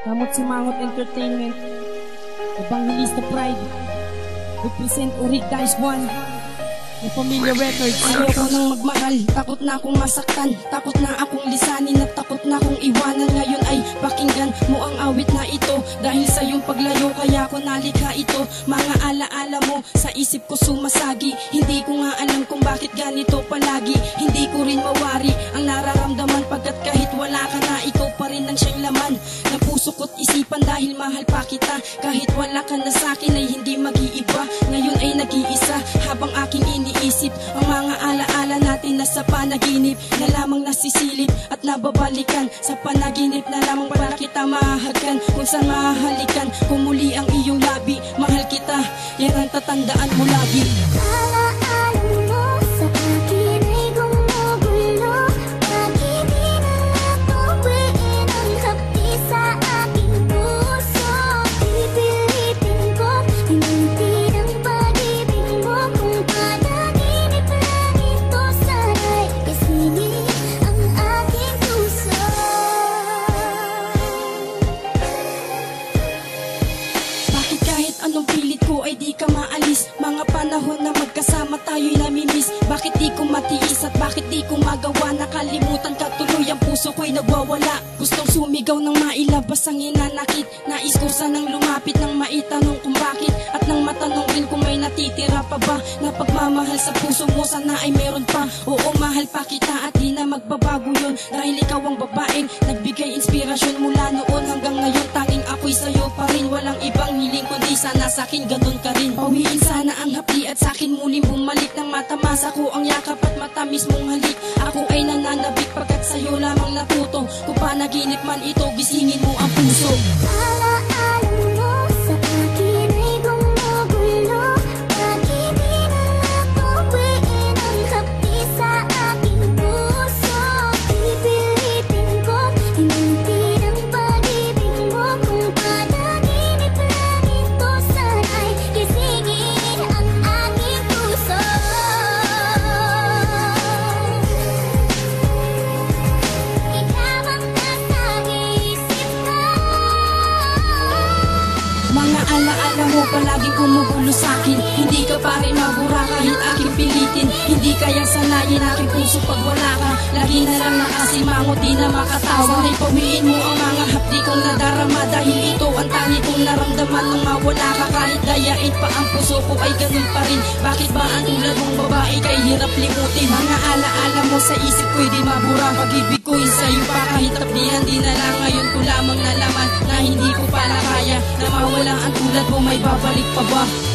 Kamot Simangot Entertainment. Evangelista Pride. Represent Uric Dice One. The Familia Records Ayoko nang magmahal. Takot na akong masaktan. Takot na akong lisanin At takot na akong iwanan. Ngayon ay pakinggan mo ang awit na ito. Dahil sa iyong paglayo Kaya ko nalika ito. Mga alaala mo Sa isip ko sumasagi. Hindi ko nga alam kung bakit ganito palagi. Hindi ko rin mawari Ang nararamdaman Pagkat kahit wala Na puso ko't isipan Dahil mahal pa kita. Kahit wala ka na sa'kin Ay hindi mag-iiba. Ngayon ay nag-iisa Habang aking iniisip. Ang mga alaala natin na sa panaginip Na lamang nasisilip At nababalikan. Sa panaginip na lamang para kita mahagkan Kung saan mahalikan Kung muli ang iyong labi Mahal kita. Yan ang tatandaan mo lagi. Alaala pilit ko ay di ka maalis. Mga panahon na magkasama tayo'y namimiss. Bakit di ko matiis at bakit di ko magawa? Nakalimutan ka tuloy ang puso ko'y nagwawala. Gustong sumigaw ng mailabas ang hinanakit Nais ko sanang lumapit ng maitanong kung bakit. At nang matanong rin kung may natitira pa ba. Na pagmamahal sa puso mo sana ay meron pa. Oo mahal pa kita at di na magbabago yun. Dahil ikaw ang babaeng nagbigay inspirasyon mula noon hanggang ngayon. Tanging ako'y sa'yo pa rin. Walang ibang hiling kundi sana sa'kin ganun ka rin. Pawiin sana ang hapdi at sa'kin muling bumalik. Nang matamas ako ang yakap at matamis mong halik. Ako ay nananabik pagkat sa'yo lamang natuto. Kung panaginip man ito gisingin mo ang puso. Alaala alaala mo palaging kumugulo sa'kin Hindi ka pa rin mabura kahit aking pilitin. Hindi kaya sanayin aking puso pag wala ka. Lagi na lang nakasimangot di na makatawa. Sana'y pawiin mo ang mga hapdi kong nadarama Dahil ito ang tangi kong naramdaman nung mawala ka. Kahit dayain pa ang puso ko ay ganun pa rin. Bakit ba ang tulad mong babae kay hirap limutin? Mga alaala mo sa isip ko'y di mabura. Pag-ibig ko'y sa'yo pa. Kahit tapdihan Di na lang tulad mo may babalik pa ba